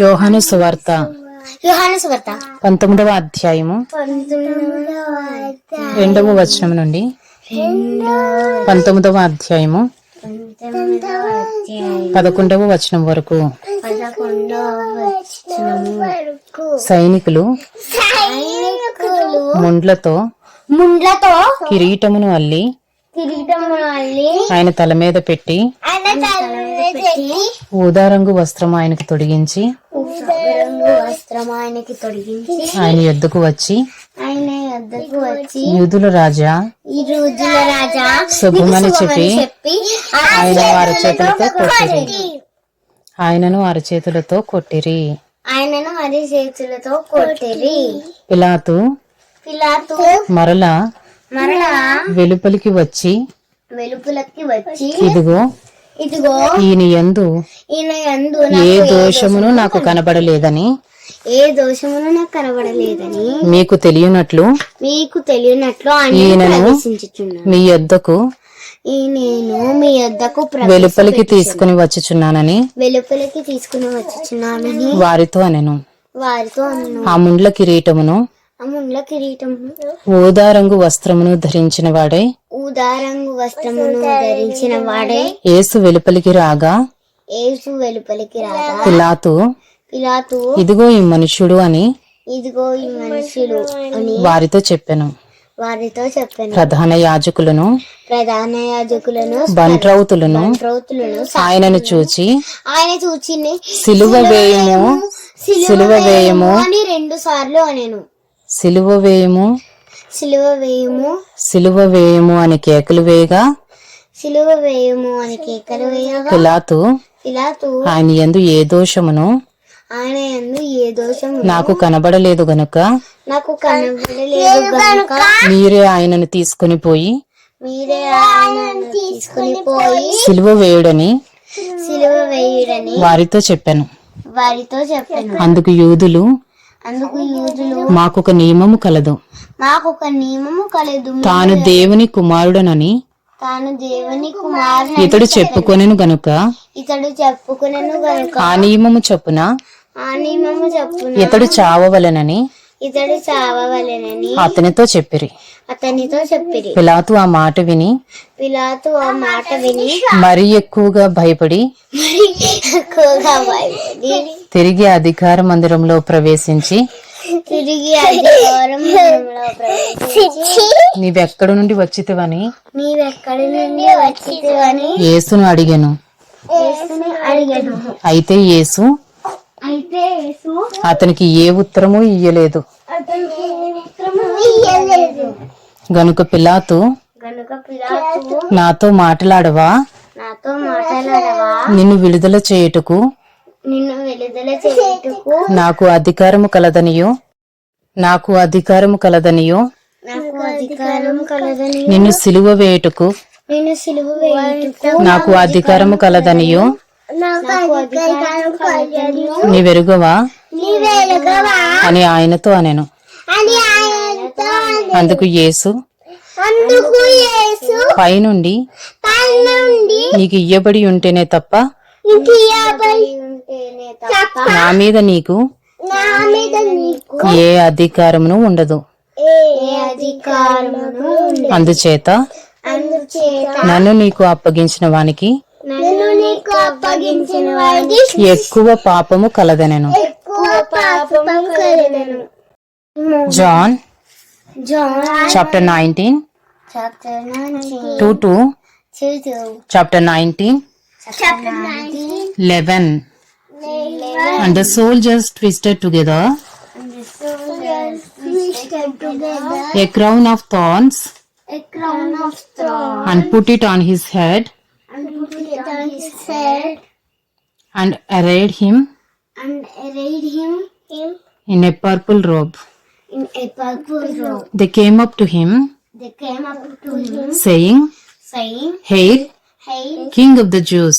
యోహాను సువార్త. యోహాను సువార్త. పంతొమ్మిదవ అధ్యాయము. రెండవ వచనం నుండి. పంతొమ్మిదవ అధ్యాయము. పదకొండవ వచనం వరకు. సైనికులు ముండ్లతో ముండ్లతో కిరీటమును అల్లి ఆయన తల మీద పెట్టి ఆయన తల మీద పెట్టి ఊదారంగు వస్త్రం ఆయనకు తొడిగించి రంగు వస్త్రం ఆయనకి తొడిగించి ఆయన ఎద్దుకు వచ్చి ఆయన వద్దకు వచ్చి యూదుల రాజా రోజుల రాజా శుభమని చెప్పి ఆయన వారి చేతులతో కొట్టిరి. ఆయనను అరచేతులతో కొట్టిరి. ఆయనను మరి చేతులతో కొట్టిరి. పిలాతు పిలాతు మరలా మరలా వెలుపలికి వచ్చి వెలుపులకి వచ్చి ఇదిగో ఇదిగో ఈయన యందు ఈయన యందు ఏ దోషమును నాకు కనబడలేదని ఏ దోషమును నాకు కనబడలేదని మీకు తెలియనట్లు మీకు తెలియనట్లు ఈయనను మీ యొద్దకు ఈ నేను మీ వద్దకు వెలుపలికి తీసుకుని వచ్చుచున్నానని వెలుపలికి తీసుకుని వచ్చుచున్నానని వారితో అనెను. వారితో ఆ ముండ్ల కిరీటమును కిరీటం ఊదారంగు వస్త్రమును ధరించిన వాడే. ఊదారంగు వస్త్రమును ధరించిన వాడే. యేసు వెలుపలికి రాగా ఏసు వెలుపలికి రాగా పిలాతు పిలాతు ఇదిగో ఈ మనుష్యుడు అని ఇదిగో ఈ మనుషులు అని వారితో చెప్పెను. వారితో చెప్పాను. ప్రధాన యాజకులను ప్రధాన యాజకులను బంట్రౌతులను ఆయనను చూచి ఆయన చూచి సిలువ వేయము సిలువ వేయము అని రెండు సార్లు అనేను. సిలువ వేయము. సిలువ వేయము. సిలువ వేయము అని కేకలు వేయగా. సిలువ వేయము అని కేకలు వేయగా. పిలాతు పిలాతు ఆయన యందు ఏ దోషమును? ఆయన యందు ఏ దోషం నాకు కనబడలేదు గనుక నాకు కనబడలేదు కనుక మీరే ఆయనను తీసుకుని పోయి మీరే ఆయనను తీసుకుని పోయి సిలువ వేయుడని సిలువ వేయుడని వారితో చెప్పాను. వారితో చెప్పాను. అందుకు యూదులు మాకొక నియమము కలదు. మాకు ఒక నియమము కలదు. తాను దేవుని కుమారుడనని తాను దేవుని కుమారుని ఇతడు చెప్పుకొనెను గనుక ఇతడు చెప్పుకునను గనుక ఆ నియమము చొప్పున ఆ నియమము చెప్పున ఇతడు చావవలెనని ఇతడు చావవలెనని అతనితో చెప్పిరి. అతనితో చెప్పిరి. పిలాతు ఆ మాట విని పిలాతు ఆ మాట విని మరీ ఎక్కువగా భయపడి మరి ఎక్కువగా భయపడి తిరిగి అధికార మందిరంలో ప్రవేశించి తిరిగి ప్రవేశించి నీవెక్కడ నుండి వచ్చితివని నీవెక్కడి నుండి వచ్చితివని యేసును అడిగాను. యేసుని అడిగాను. అయితే యేసు అయితే అతనికి ఏ ఉత్తరము ఇయ్యలేదు. గనుక పిలాతు నాతో మాట్లాడవా? నిన్ను విడుదల చేయుటకు నాకు అధికారము కలదనియో. నాకు అధికారము కలదనియో. నిన్ను సిలువ వేయుటకు నాకు అధికారము కలదనియో. నీవెరుగవా నీవెలగవా అని ఆయనతో అనెను. అని ఆయనతో అందుకు యేసు అందుకు యేసు పైనుండి నీకు ఇయ్యబడి ఉంటేనే తప్ప నా మీద నీకు నా మీద నీకు ఏ అధికారమును ఉండదు. ఏ అధికారమును ఉండదు. అందుచేత అందుచేత నన్ను నీకు అప్పగించిన వానికి ఎక్కువ పాపము కలదనెను John chapter nineteen chapter 19 two two chapter nineteen chapter 19 eleven and the soldiers twisted together a crown of thorns a crown of thorns and put it on his head his head and arrayed him and arrayed him him in a purple robe. in a purple robe. They came up to him, They came up to him saying, saying, Hail, Hail, King of the Jews,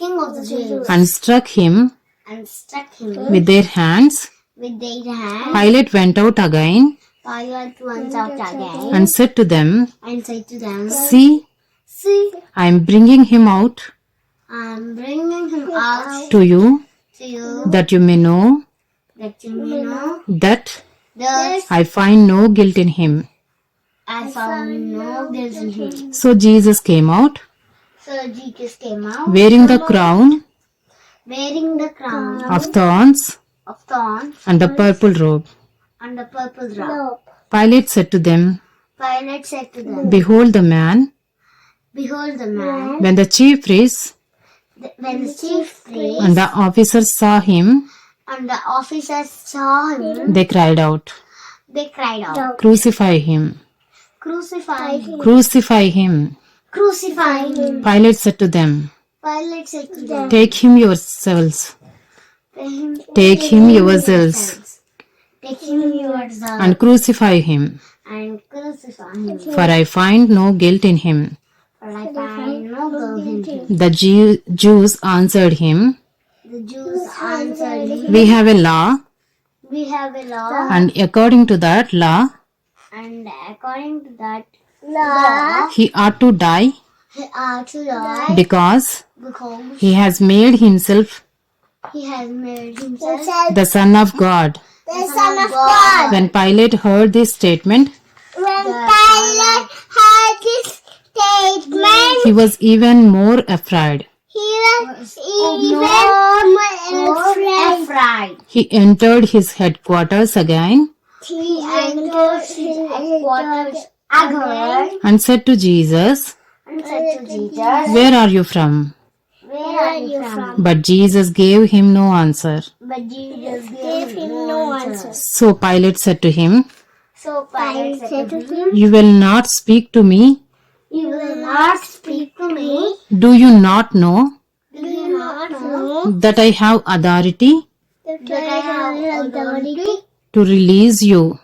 King of the Jews, and struck him and struck him with their hands. with their hand. Pilate went out again Pilate went out again and said to them, and said to them, See, See, I am bringing him out I'm bringing him out to you to you that you may know that you may know that that I find no guilt in him. I found no guilt in him. So Jesus came out, So Jesus came out wearing the crown wearing the crown of thorns of thorns and the purple robe. and the purple robe. Pilate said to them, Pilate said to them, Behold the man. Behold the man. When the chief priests The- When the chief priest and the officers saw him, and the officers saw him, they cried out, they cried out, Crucify him! Crucify him! Crucify him! Crucify him! Pilate said to them, Pilate said to them, Take him yourselves. Take him, yourselves take him yourself and crucify him. and crucify him. For I find no guilt in him. For I find no guilt in him. The Jew- Jews answered him, The Jews answered him, We have a law, We have a law, and according to that law, and according to that law, he ought to die he ought to die because because he has made himself he has made himself the Son of God. the Son of God. When Pilate heard this statement, When Pilate heard this statement, he was even more afraid. he was even more afraid. He entered his headquarters again He entered his headquarters again and said to Jesus, and said to Jesus, Where are you from? Where are you from? But Jesus gave him no answer. But Jesus gave him no answer. So Pilate said to him, So Pilate said to him, You will not speak to me? You will not speak to me. Do you not know Do you not know that I have authority that I have authority to release you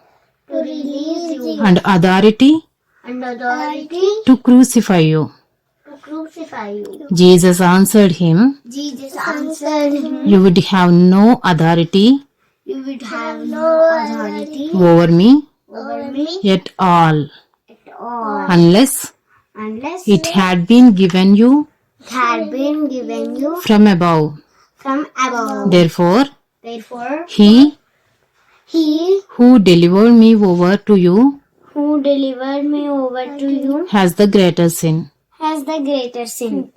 to release you and authority and authority to crucify you? to crucify you? Jesus answered him, Jesus answered him, You would have no authority You would have no authority over me over me at all at all unless unless it had been given you had been given you from above. from above. Therefore, Therefore, he he who delivered me over to you who delivered me over to you has the greater sin. has the greater sin.